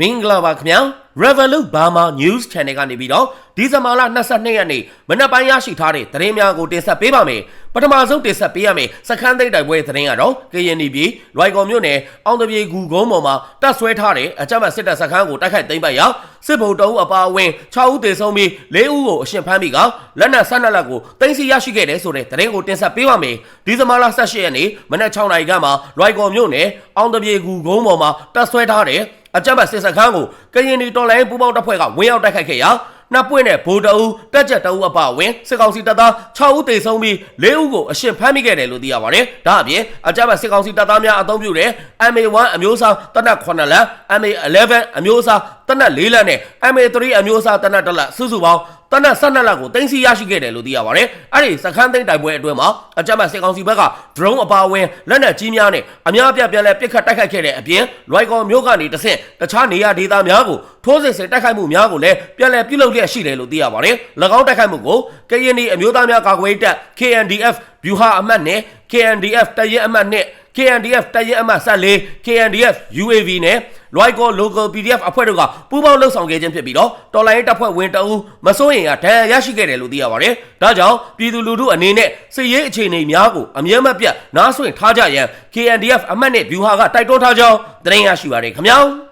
မင်္ဂလာပါခင်ဗျာ Revolut Burma News Channel ကနေပြီးတော့ဒီဇင်ဘာလ22ရက်နေ့မနက်ပိုင်းရရှိထားတဲ့သတင်းများကိုတင်ဆက်ပေးပါမယ်ပထမဆုံးတင်ဆက်ပေးရမယ်စခန်းသိမ်းတိုက်ပွဲသတင်းကတော့ကရင်ပြည်လွိုင်ကော်မြို့နယ်အောင်တပြေဂူကုန်းပေါ်မှာတပ်ဆွဲထားတဲ့အကြမ်းဖက်စစ်တပ်စခန်းကိုတိုက်ခိုက်သိမ်းပိုက်ရာစစ်ဗုံတအုပ်အပါအဝင်6ဦးသေဆုံးပြီး4ဦးကိုအရှင်ဖမ်းပြီးကလက်နက်12လက်ကိုတင်စီရရှိခဲ့တယ်ဆိုတဲ့သတင်းကိုတင်ဆက်ပေးပါမယ်ဒီဇင်ဘာလ18ရက်နေ့မနက်6နာရီခန့်မှာလွိုင်ကော်မြို့နယ်အောင်တပြေဂူကုန်းပေါ်မှာတပ်ဆွဲထားတဲ့ အကြမ်းဖက်စစ်စခန်းကိုကရင်ပြည်တော်လိုင်းပူပေါင်းတပ်ဖွဲ့ကဝင်ရောက်တိုက်ခိုက်ခဲ့ရာနှစ်ပွင့်တဲ့ဗိုလ်တအုပ်တက်ကြက်တအုပ်အပအဝင်စစ်ကောင်စီတပ်သား6ဦးသေဆုံးပြီး4ဦးကိုအရှင်ဖမ်းမိခဲ့တယ်လို့သိရပါတယ်။ဒါအပြင်အကြမ်းဖက်စစ်ကောင်စီတပ်သားများအုံပြုတဲ့ MA1 အမျိုးအစားတနက်9လက် MA11 အမျိုးအစားတနက်4လက်နဲ့ MA3 အမျိုးအစားတနက်1လက်စုစုပေါင်း တနက်12လက်ကိုတင်စီရရှိခဲ့တယ်လို့သိရပါတယ်။အဲ့ဒီစခန်းသိမ်းတိုက်ပွဲအတွင်းမှာအကြမ်းဖက်စစ်ကောင်စီဘက်က drone အပါအဝင်လက်နက်ကြီးများနဲ့အများအပြားပြန်လည်ပစ်ခတ်တိုက်ခိုက်ခဲ့တဲ့အပြင်လွိုင်ကော်မြို့ကနေတဆင့်တခြားနေရာဒေသများကိုထိုးစစ်ဆင်တိုက်ခိုက်မှုများကိုလည်းပြန်လည်ပြုလုပ်လျက်ရှိတယ်လို့သိရပါတယ်။၎င်းတိုက်ခိုက်မှုကိုကရင်နီအမျိုးသားများကာကွယ်ရေးတပ် KNDF ဗျူဟာအမှတ်နဲ့ KNDF တရဲအမှတ်နဲ့ KNDF တရဲအမှတ်14 KNDF UAV နဲ့ Loico Local PDF အဖွဲ့တို့ကပူးပေါင်းလှုပ်ဆောင်ခဲ့ခြင်းဖြစ်ပြီးတော့တော်လိုင်းတပ်ဖွဲ့ဝင်တအူးမစိုးရင်ကဒဏ်ရာရရှိခဲ့တယ်လို့သိရပါတယ်။ဒါကြောင့်ပြည်သူလူထုအနေနဲ့စစ်ရေးအခြေအနေများကိုအမြဲမပြတ်နားဆွင့်ထားကြရန် KNDF အမှတ်နဲ့ view ဟာကတိုက်တွန်းထားကြောင်းသတင်းရရှိပါတယ်ခင်ဗျာ။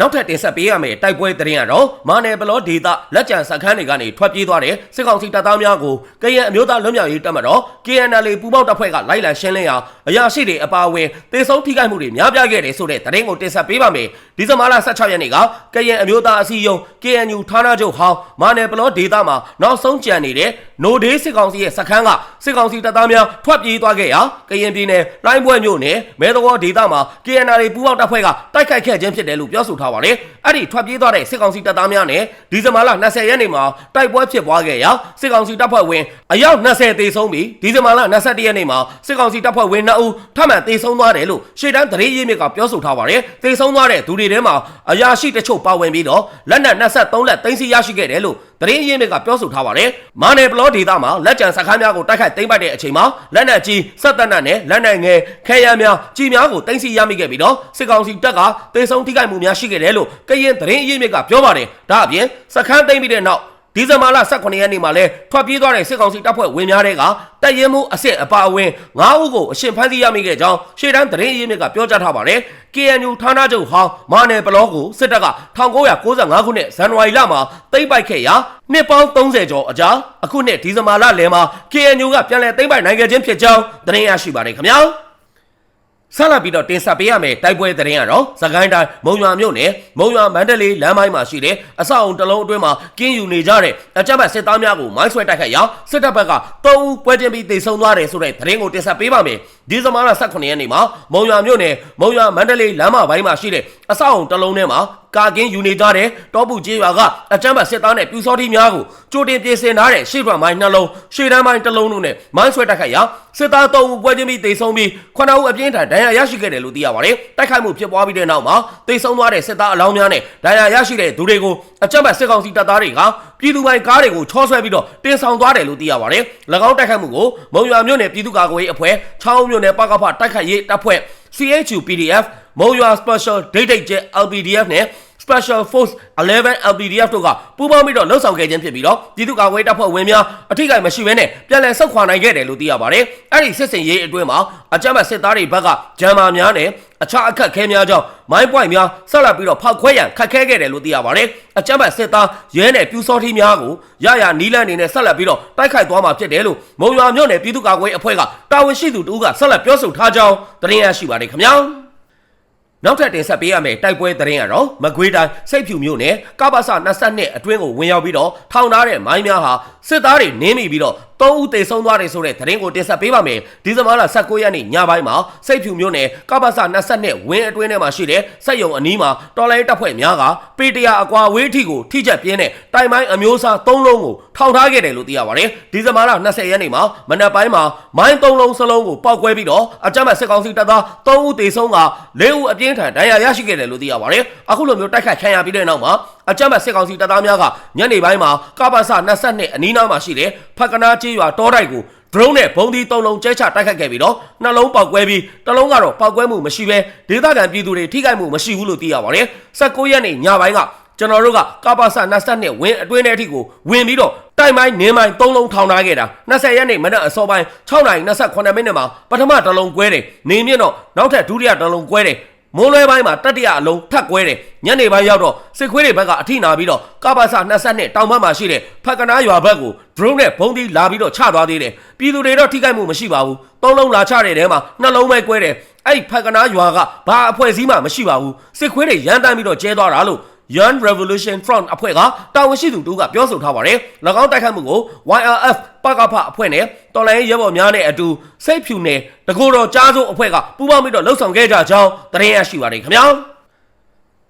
နောက်ထပ်တင်ဆက်ပေးရမယ့်တိုက်ပွဲသတင်းကတော့မာနယ်ဘလောဒေတာလက်ကျန်စခန်းတွေကနေထွက်ပြေးသွားတဲ့စစ်ကောင်စီတပ်သားများကိုကရင်အမျိုးသားလွတ်မြောက်ရေးတပ်မတော် KNL ပူးပေါင်းတပ်ဖွဲ့ကလိုက်လံရှင်းလင်းရာအရာရှိတွေအပါအဝင်တေဆုံးထိခိုက်မှုတွေများပြားခဲ့တယ်ဆိုတဲ့သတင်းကိုတင်ဆက်ပေးပါမယ်။ဒီဇင်ဘာလ16ရက်နေ့ကကရင်အမျိုးသားအစည်းအရုံး KNU ဌာနချုပ်ဟောင်းမာနယ်ဘလောဒေတာမှာနောက်ဆုံးကြံနေတဲ့နိုဒေးစစ်ကောင်စီရဲ့စခန်းကစစ်ကောင်စီတပ်သားများထွက်ပြေးသွားခဲ့ရာကရင်ပြည်နယ်လိုင်းပွဲမြို့နယ်မဲတော်ဒေတာမှာ KNL ပူးပေါင်းတပ်ဖွဲ့ကတိုက်ခိုက်ခဲ့ခြင်းဖြစ်တယ်လို့ပြောဆိုထားပါတယ်။အဲ့ဒီထွက်ပြေးသွားတဲ့စစ်ကောင်စီတပ်သားများနဲ့ဒီဇင်ဘာလ20ရက်နေ့မှာတိုက်ပွဲဖြစ်ပွားခဲ့ရာစစ်ကောင်စီတပ်ဖွဲ့ဝင်အယောက်20သေဆုံးပြီးဒီဇင်ဘာလ21ရက်နေ့မှာစစ်ကောင်စီတပ်ဖွဲ့ဝင်2ဦးထပ်မံသေဆုံးသွားတယ်လို့ရှေ့တန်းသတင်းရင်းမြစ်ကပြောဆိုထားပါတယ်။သေဆုံးသွားတဲ့သူတွေထဲမှာအရာရှိတချို့ပါဝင်ပြီးတော့လက်နက်23လက်သိမ်းဆည်းရရှိခဲ့တယ်လို့ သတင်းရင်းမြစ်ကပြောဆိုထားပါတယ်။မာနယ်ဘလောဒေသမှာလက်ကျန်စခန်းများကိုတိုက်ခိုက်သိမ်းပိုက်တဲ့အချိန်မှာလက်နက်ကြီးစက်တပ်နတ်နဲ့လက်နက်ငယ်ခဲယမ်းများကြီးများကိုသိမ်းဆည်းရမိခဲ့ပြီးတော့စစ်ကောင်စီတပ်ကသေဆုံးထိခိုက်မှုများရှိခဲ့တယ်လို့ကရင်သတင်းအရင်းမြစ်ကပြောပါတယ်။ဒါအပြင်စခန်းသိမ်းပြီးတဲ့နောက် ဒီဇင်ဘာလ18ရက်နေ့မှာလဲထွက်ပြေးသွားတဲ့စစ်ကောင်စီတပ်ဖွဲ့ဝင်များတဲ့ကတပ်ရဲမှုအစ်စ်အပါအဝင်9ဦးကိုအရှင်ဖမ်းဆီးရမိခဲ့ကြောင်းရှေ့တန်းသတင်းအရင်းမြစ်ကပြောကြားထားပါတယ်။ KNU ဌာနချုပ်ဟောင်းမာနယ်ဘလော့ကိုစစ်တပ်က1995ခုနှစ်ဇန်နဝါရီလမှာသိမ်းပိုက်ခဲ့ရာနှစ်ပေါင်း30ကျော်အကြာအခုနှစ်ဒီဇင်ဘာလလယ်မှာ KNU ကပြန်လည်သိမ်းပိုက်နိုင်ခဲ့ခြင်းဖြစ်ကြောင်းသတင်းရရှိပါတယ်ခင်ဗျာ။ ဆက်လက်ပြီးတော့တင်ဆက်ပေးရမယ်တိုက်ပွဲသတင်းကတော့သခိုင်းတိုင်းမုံရွာမြို့နယ်မုံရွာမန္တလေးလမ်းပိုင်းမှာရှိတဲ့အဆောက်အုံတစ်လုံးအတွင်းမှာကင်းယူနေကြတဲ့အကြမ်းဖက်စစ်သားများကိုမိုင်းဆွဲတိုက်ခိုက်ရာစစ်တပ်ဘက်က3ဦးပွဲချင်းပြီးတေဆုံးသွားတယ်ဆိုတဲ့သတင်းကိုတင်ဆက်ပေးပါမယ်ဒီဇင်ဘာလ18ရက်နေ့မှာမုံရွာမြို့နယ်မုံရွာမန္တလေးလမ်းမပိုင်းမှာရှိတဲ့အဆောက်အုံတစ်လုံးထဲမှာ ကာကင်းယူနေကြတဲ့တောပူကျေးရွာကအကြမ်းဖက်စစ်သားနဲ့ပြူစောတိများကိုကြိုတင်ပြင်ဆင်ထားတဲ့ရှေ့ဘက်မိုင်းနှလုံးရှေ့တန်းမိုင်းတစ်လုံးတို့နဲ့မိုင်းဆွဲတိုက်ခိုက်ရာစစ်သား3ဦးပွဲချင်းပြီးတေဆုံးပြီး9ဦးအပြင်းထန်ဒဏ်ရာရရှိခဲ့တယ်လို့သိရပါတယ်။တိုက်ခိုက်မှုဖြစ်ပွားပြီးတဲ့နောက်မှာတေဆုံးသွားတဲ့စစ်သားအလောင်းများနဲ့ဒဏ်ရာရရှိတဲ့သူတွေကိုအကြမ်းဖက်စစ်ကောင်စီတပ်သားတွေကပြည်သူပိုင်ကားတွေကိုချောဆွဲပြီးတော့တင်ဆောင်သွားတယ်လို့သိရပါတယ်။၎င်းတိုက်ခိုက်မှုကိုမုံရွာမြို့နယ်ပြည်သူ့ကာကွယ်ရေးအဖွဲ့ချောင်းမြို့နယ်ပကဖတိုက်ခိုက်ရေးတပ်ဖွဲ့ CHU PDF မုံရွာ Special Date Jet LPDF နဲ့ Special Force 11 LPDF တို့ကပူးပေါင်းပြီးတော့လှုပ်ဆောင်ခဲ့ခြင်းဖြစ်ပြီးတော့ပြည်သူ့ကာကွယ်တပ်ဖွဲ့ဝင်များအထိကိမရှိဘဲနဲ့ပြန်လည်ဆုတ်ခွာနိုင်ခဲ့တယ်လို့သိရပါတယ်။အဲ့ဒီစစ်စင်ရေးအတွင်းမှာအကြမ်းဖက်စစ်သားတွေဘက်ကဂျမ်မာများနဲ့အခြားအခက်ခဲများကြောင့်မိုင်းပွိုင်များဆက်လက်ပြီးတော့ဖောက်ခွဲရန်ခက်ခဲခဲ့တယ်လို့သိရပါတယ်။အကြမ်းဖက်စစ်သားရဲနဲ့ပြူစောထီးများကိုရရနီးလန်းနေနဲ့ဆက်လက်ပြီးတော့တိုက်ခိုက်သွားမှာဖြစ်တယ်လို့မုံရွာမြို့နယ်ပြည်သူ့ကာကွယ်အဖွဲ့ကတာဝန်ရှိသူတို့ကဆက်လက်ပြောဆိုထားကြောင်းသတင်းရရှိပါတယ်ခင်ဗျာ။ နောက်ထပ်တင်ဆက်ပေးရမယ့်တိုက်ပွဲသတင်းကတော့မကွေးတိုင်းစိတ်ဖြူမြို့နယ်ကပ္ပစ22အတွင်းကိုဝင်ရောက်ပြီးတော့ထောင်ထားတဲ့မိုင်းများဟာစစ်သားတွေနင်းမိပြီးတော့ ၃ဦးသေဆုံးသွားတယ်ဆိုတဲ့သတင်းကိုတင်ဆက်ပေးပါမယ်ဒီဇင်ဘာလ19ရက်နေ့ညပိုင်းမှာစိတ်ဖြူမြို့နယ်ကပ္ပစ22ဝင်းအတွင်းထဲမှာရှိတဲ့စက်ယုံအနီးမှာတော်လိုင်းတပ်ဖွဲ့များကပေတရာအကွာဝေးထိကိုထိချက်ပြင်းတဲ့တိုင်ပိုင်းအမျိုးအစား၃လုံးကိုထောင်ထားခဲ့တယ်လို့သိရပါတယ်ဒီဇင်ဘာလ20ရက်နေ့မှာမနက်ပိုင်းမှာမိုင်း၃လုံးစလုံးကိုပောက်ကွဲပြီးတော့အကြမ်းဖက်စစ်ကောင်စီတပ်သား၃ဦးသေဆုံးက၄ဦးအပြင်းထန်ဒဏ်ရာရရှိခဲ့တယ်လို့သိရပါတယ်အခုလိုမျိုးတိုက်ခိုက်ခံရပြီးတဲ့နောက်မှာ အကြမ်းဖက်စစ်ကောင်စီတပ်သားများကညနေပိုင်းမှာကပ္ပစ22အနီးနားမှာရှိတဲ့ဖက်ကနာကျေးရွာတောတိုက်ကို drone နဲ့ဘုံဒီ၃လုံးကျဲချတိုက်ခတ်ခဲ့ပြီးတော့နှလုံးပေါက်ကွဲပြီးတစ်လုံးကတော့ပေါက်ကွဲမှုမရှိဘဲဒေသခံပြည်သူတွေထိခိုက်မှုမရှိဘူးလို့သိရပါတယ်19ရက်နေ့ညပိုင်းကကျွန်တော်တို့ကကပ္ပစ22ဝင်းအတွင်းထဲအထိကိုဝင်ပြီးတော့တိုက်မိုင်းနင်းမိုင်း၃လုံးထောင်ထားခဲ့တာ20ရက်နေ့မနက်အစောပိုင်း6:28မိနစ်မှာပထမတစ်လုံးကွဲတယ်နေမြင့်တော့နောက်ထပ်ဒုတိယတစ်လုံးကွဲတယ် မိုးလွဲပိုင်းမှာတတိယအလုံးထပ်ကွဲတယ်ညနေပိုင်းရောက်တော့စစ်ခွေးတွေဘက်ကအထိနာပြီးတော့ကပ္ပစ22တောင်ဘက်မှာရှိတဲ့ဖက်ကနားရွာဘက်ကို drone နဲ့ဘုံဒီလာပြီးတော့ချသွားသေးတယ်ပြည်သူတွေတော့ထိခိုက်မှုမရှိပါဘူးသုံးလုံးလာချတဲ့ထဲမှာနှလုံးပဲကွဲတယ်အဲ့ဖက်ကနားရွာကဘာအဖွဲ့အစည်းမှမရှိပါဘူးစစ်ခွေးတွေရန်တမ်းပြီးတော့ကျဲသွားတာလို့ Young Revolution Front အဖွဲ့ကတာဝန်ရှိသူတို့ကပြောဆိုထားပါတယ်။၎င်းတိုက်ခတ်မှုကို YRF ပကဖအဖွဲ့နဲ့တော်လိုင်းရဲဘော်များနဲ့အတူစိတ်ဖြူနယ်တကူတော်ကြားစိုးအဖွဲ့ကပူးပေါင်းပြီးတော့လှုပ်ဆောင်ခဲ့ကြကြောင်းသတင်းရရှိပါတယ်ခင်ဗျာ။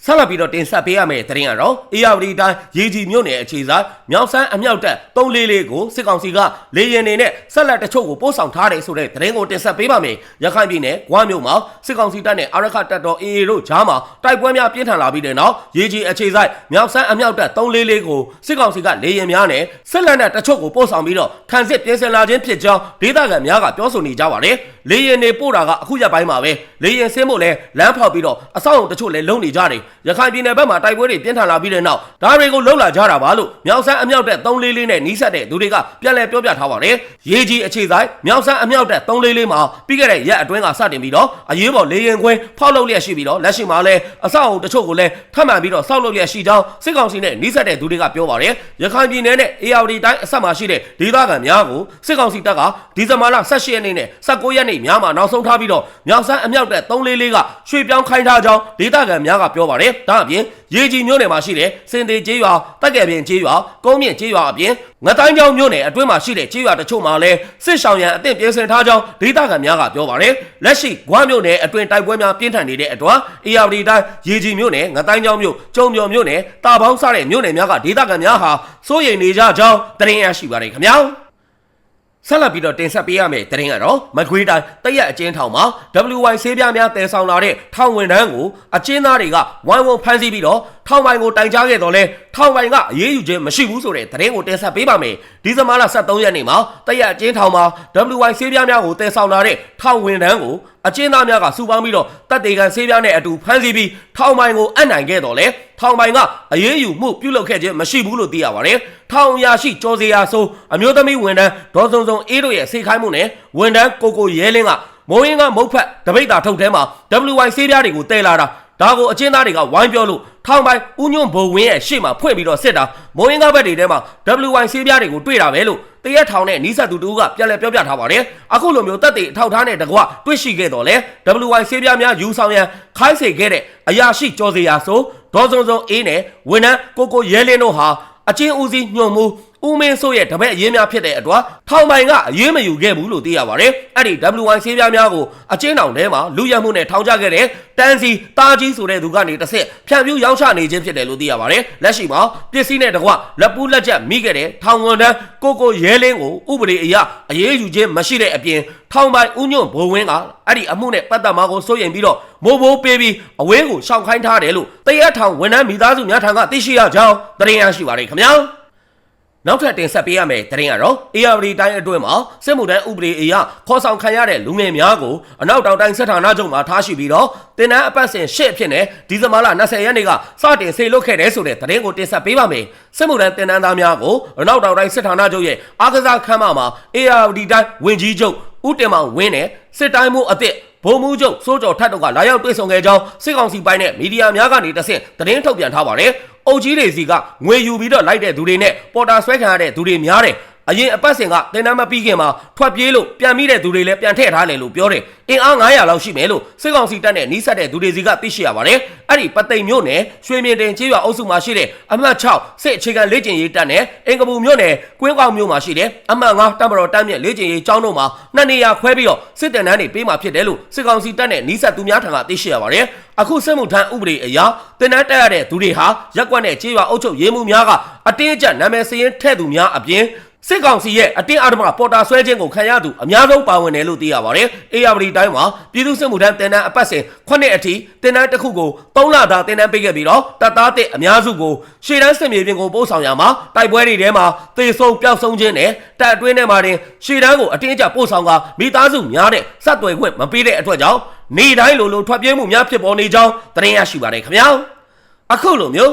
ဆက်လက်ပြီးတော့တင်ဆက်ပေးရမယ့်သတင်းကတော့အေယာဝတီတိုင်းရေကြီးမြို့နယ်အခြေဆိုင်မြောက်ဆန်းအမြောက်တက်344ကိုစစ်ကောင်စီကလေရင်နေနဲ့ဆက်လက်တချို့ကိုပို့ဆောင်ထားတယ်ဆိုတဲ့သတင်းကိုတင်ဆက်ပေးပါမယ်။ရခိုင်ပြည်နယ်ဂွမ်းမြို့မှာစစ်ကောင်စီတပ်နဲ့အာရခတပ်တော် AA တို့ကြားမှာတိုက်ပွဲများပြင်းထန်လာပြီးတဲ့နောက်ရေကြီးအခြေဆိုင်မြောက်ဆန်းအမြောက်တက်344ကိုစစ်ကောင်စီကလေရင်များနဲ့ဆက်လက်နဲ့တချို့ကိုပို့ဆောင်ပြီးတော့ခံစစ်ပြင်ဆင်လာခြင်းဖြစ်ကြောင်းဒေသခံများကပြောဆိုနေကြပါတယ်။လေရင်နေပို့တာကအခုရက်ပိုင်းမှာပဲလေရင်ဆင်းဖို့လဲလမ်းဖောက်ပြီးတော့အဆောက်အုံတချို့လည်းလုံနေကြတယ်။ရခိုင်ပြည်နယ်ဘက်မှာတိုက်ပွဲတွေပြင်းထန်လာပြီးတဲ့နောက်ဒါတွေကိုလှုပ်လာကြတာပါလို့မြောက်ဆန်းအမြောက်တက်344နဲ့နီးစပ်တဲ့သူတွေကပြန်လည်ပြောပြထားပါတယ်။ရေကြီးအခြေဆိုင်မြောက်ဆန်းအမြောက်တက်344မှာပြီးခဲ့တဲ့ရက်အတွင်းကစတင်ပြီးတော့အရေးပေါ်လေရင်ခွင်းဖောက်လုပ်လျက်ရှိပြီးတော့လက်ရှိမှာလည်းအဆောက်အုံတချို့ကိုလည်းထပ်မံပြီးတော့စောက်လုပ်လျက်ရှိကြောင်းစစ်ကောင်စီနဲ့နီးစပ်တဲ့သူတွေကပြောပါတယ်။ရခိုင်ပြည်နယ်နဲ့ AR တိုင်းအဆက်မှာရှိတဲ့ဒေသခံများကိုစစ်ကောင်စီတပ်ကဒီဇင်ဘာလ18ရက်နေ့နဲ့19ရက်နေ့များမှာနောက်ဆုံးထားပြီးတော့မြောက်ဆန်းအမြောက်တက်344ကရွှေ့ပြောင်းခိုင်းထားကြောင်းဒေသခံများကပြောပါတယ်။ဒါအပြင်ရေကြီးမြို့နယ်မှာရှိတဲ့စင်သေးကျေးရွာတက်ကယ်ပြင်ကျေးရွာကုန်းမြင့်ကျေးရွာအပြင်ငတိုင်းကျောင်းမြို့နယ်အတွင်းမှာရှိတဲ့ကျေးရွာတချို့မှာလည်းစစ်ဆောင်ရန်အသင့်ပြင်ဆင်ထားကြောင်းဒေသခံများကပြောပါတယ်လက်ရှိဂွမ်းမြို့နယ်အတွင်းတိုက်ပွဲများပြင်းထန်နေတဲ့အတွက်အေယာဝတီတိုင်းရေကြီးမြို့နယ်ငတိုင်းကျောင်းမြို့ကျုံမြို့မြို့နယ်တာပေါင်းစတဲ့မြို့နယ်များကဒေသခံများဟာစိုးရိမ်နေကြကြောင်းသတင်းရရှိပါတယ်ခင်ဗျာ ဆက်လက်ပြီးတော့တင်ဆက်ပေးရမယ့်သတင်းကတော့မကွေးတိုင်းတရက်အကျဉ်းထောင်မှာ WY ဆေးပြားများတည်ဆောင်လာတဲ့ထောင်ဝင်တန်းကိုအကျဉ်းသားတွေကဝိုင်းဝန်းဖမ်းဆီးပြီးတော့ ထောင်ပိုင်ကိုတိုင်ကြားခဲ့တော့လဲထောင်ပိုင်ကအရေးယူခြင်းမရှိဘူးဆိုတဲ့သတင်းကိုတင်ဆက်ပေးပါမယ်ဒီဇင်ဘာလ23ရက်နေ့မှာတရက်အကျဉ်းထောင်မှာ WY ဆေးပြားများကိုတည်ဆောင်လာတဲ့ထောင်ဝင်တန်းကိုအကျဉ်းသားများကစုပေါင်းပြီးတော့တပ်တေကန်ဆေးပြားနဲ့အတူဖမ်းဆီးပြီးထောင်ပိုင်ကိုအံ့နိုင်ခဲ့တော့လဲထောင်ပိုင်ကအရေးယူမှုပြုလုပ်ခဲ့ခြင်းမရှိဘူးလို့သိရပါတယ်ထောင်ရရှိကြောစီယာဆိုအမျိုးသမီးဝန်တန်းဒေါ်စုံစုံအေးတို့ရဲ့စိတ်ခိုင်းမှုနဲ့ဝန်တန်းကိုကိုရဲလင်းကမိုးရင်းကမုတ်ဖက်တပိတ်တာထုတ်ထဲမှာ WY ဆေးပြားတွေကိုတဲလာတာ ဒါကိုအကျဉ်းသားတွေကဝိုင်းပြောလို့ထောင်ပိုင်ဦးညွန့်ဘုံဝင်းရဲ့ရှေ့မှာဖွင့်ပြီးတော့စစ်တာမိုးရင်းကဘက်တွေထဲမှာ WY ဆေးပြားတွေကိုတွေ့တာပဲလို့တရက်ထောင်နဲ့နီးစပ်သူတူကပြန်လည်ပြောပြထားပါတယ်အခုလိုမျိုးတက်တဲ့အထောက်ထားနဲ့တကွတွေ့ရှိခဲ့တော့လဲ WY ဆေးပြားများယူဆောင်ရန်ခိုင်းစေခဲ့တဲ့အရာရှိကြောစီယာဆိုဒေါ်စုံစုံအေးနဲ့ဝန်ထမ်းကိုကိုရဲလင်းတို့ဟာအချင်းဦးစီးညွှန်မှု ဦးမင်းစိုးရဲ့တပည့်အရင်များဖြစ်တဲ့အတွက်ထောင်ပိုင်ကအရေးမယူခဲ့ဘူးလို့သိရပါတယ်။အဲ့ဒီ WY ဆေးပြားများကိုအချင်းတောင်ထဲမှာလူရမှုနဲ့ထောင်ချခဲ့တဲ့တန်းစီတာကြီးဆိုတဲ့သူကနေတစ်ဆက်ဖြန့်ဖြူးရောင်းချနေခြင်းဖြစ်တယ်လို့သိရပါတယ်။လက်ရှိမှာပစ္စည်းနဲ့တကွလက်ပူးလက်ချက်မိခဲ့တဲ့ထောင်ဝန်တန်းကိုကိုရဲလင်းကိုဥပဒေအရအရေးယူခြင်းမရှိတဲ့အပြင်ထောင်ပိုင်ဦးညွန့်ဘိုးဝင်းကအဲ့ဒီအမှုနဲ့ပတ်သက်မှာကိုစိုးရိမ်ပြီးတော့မိုးဘိုးပေးပြီးအဝင်းကိုရှောင်ခိုင်းထားတယ်လို့တရက်ထောင်ဝန်ထမ်းမိသားစုများထံကသိရှိရကြောင်းသတင်းရရှိပါတယ်ခင်ဗျာ။ နောက်ထပ်တင်ဆက်ပေးရမယ့်သတင်းကတော့ ARD တိုင်းအတွင်းမှာစစ်မှုထမ်းဥပဒေအရခေါ်ဆောင်ခံရတဲ့လူငယ်များကိုအနောက်တောင်တိုင်းစစ်ဌာနချုပ်မှာထားရှိပြီးတော့တင်နန်းအပတ်စဉ်ရှစ်အဖြစ်နဲ့ဒီဇင်ဘာလ20ရက်နေ့ကစတင်ဆေလွတ်ခဲ့တဲ့ဆိုတဲ့သတင်းကိုတင်ဆက်ပေးပါမယ်။စစ်မှုထမ်းတင်နန်းသားများကိုအနောက်တောင်တိုင်းစစ်ဌာနချုပ်ရဲ့အားကစားခန်းမမှာ ARD တိုင်းဝင်ကြီးချုပ်ဦးတင်မောင်ဝင်းနဲ့စစ်တိုင်းမှုအသစ် ဘုံမှုချုပ်စိုးကျော်ထတ်တို့ကလာရောက်တွေ့ဆုံခဲ့ကြောင်းစစ်ကောင်စီပိုင်းနဲ့မီဒီယာများကနေတဆင့်သတင်းထုတ်ပြန်ထားပါတယ်။အုပ်ကြီးတွေစီကငွေယူပြီးတော့လိုက်တဲ့သူတွေနဲ့ပေါ်တာဆွဲခံရတဲ့သူတွေများတယ်။ အရင်အပတ်စဉ်ကတင်နန်းမပြီးခင်မှာထွက်ပြေးလို့ပြန်မိတဲ့သူတွေလည်းပြန်ထည့်ထားတယ်လို့ပြောတယ်။အင်အား900လောက်ရှိမယ်လို့စစ်ကောင်စီတပ်နဲ့နှီးဆက်တဲ့သူတွေစီကသိရှိရပါတယ်။အဲ့ဒီပသိမ်မြို့နယ်ရွှေမြင်တင်ကျေးရွာအုပ်စုမှာရှိတဲ့အမှတ်6စစ်အခြေခံလေ့ကျင့်ရေးတပ်နဲ့အင်ကပူမြို့နယ်ကွင်းကောက်မြို့မှာရှိတဲ့အမှတ်9တပ်မတော်တပ်မြင့်လေ့ကျင့်ရေးကျောင်းတို့မှာနှစ်နေရာခွဲပြီးတော့စစ်တပ်နန်းတွေပေးမှာဖြစ်တယ်လို့စစ်ကောင်စီတပ်နဲ့နှီးဆက်သူများထံကသိရှိရပါတယ်။အခုစစ်မှုထမ်းဥပဒေအရတင်နန်းတက်ရတဲ့သူတွေဟာရက်ကွက်နဲ့ကျေးရွာအုပ်ချုပ်ရေးမှုများကအတင်းအကျပ်နာမည်စရင်ထဲ့သူများအပြင် စစ်ကောင်စီရဲ့အတင်းအဓမ္မပေါ်တာဆွဲခြင်းကိုခံရသူအများဆုံးပါဝင်တယ်လို့သိရပါတယ်။အေယာဝတီတိုင်းမှာပြည်သူ့စစ်မှုထမ်းတင်တန်းအပတ်စဉ်9နှစ်အထိတင်တန်းတစ်ခုကို3လသာတင်တန်းပေးခဲ့ပြီးတော့တပ်သားတဲ့အများစုကိုရှေ့တန်းစစ်မြေပြင်ကိုပို့ဆောင်ရမှာတိုက်ပွဲတွေထဲမှာသေဆုံးပျောက်ဆုံးခြင်းနဲ့တပ်အတွင်းထဲမှာတင်ရှေ့တန်းကိုအတင်းအကျပ်ပို့ဆောင်ကမိသားစုများတဲ့စက်သွယ်ခွင့်မပေးတဲ့အတွက်ကြောင့်နေတိုင်းလိုလိုထွက်ပြေးမှုများဖြစ်ပေါ်နေကြောင်းသတင်းရရှိပါတယ်ခင်ဗျာ။အခုလိုမျိုး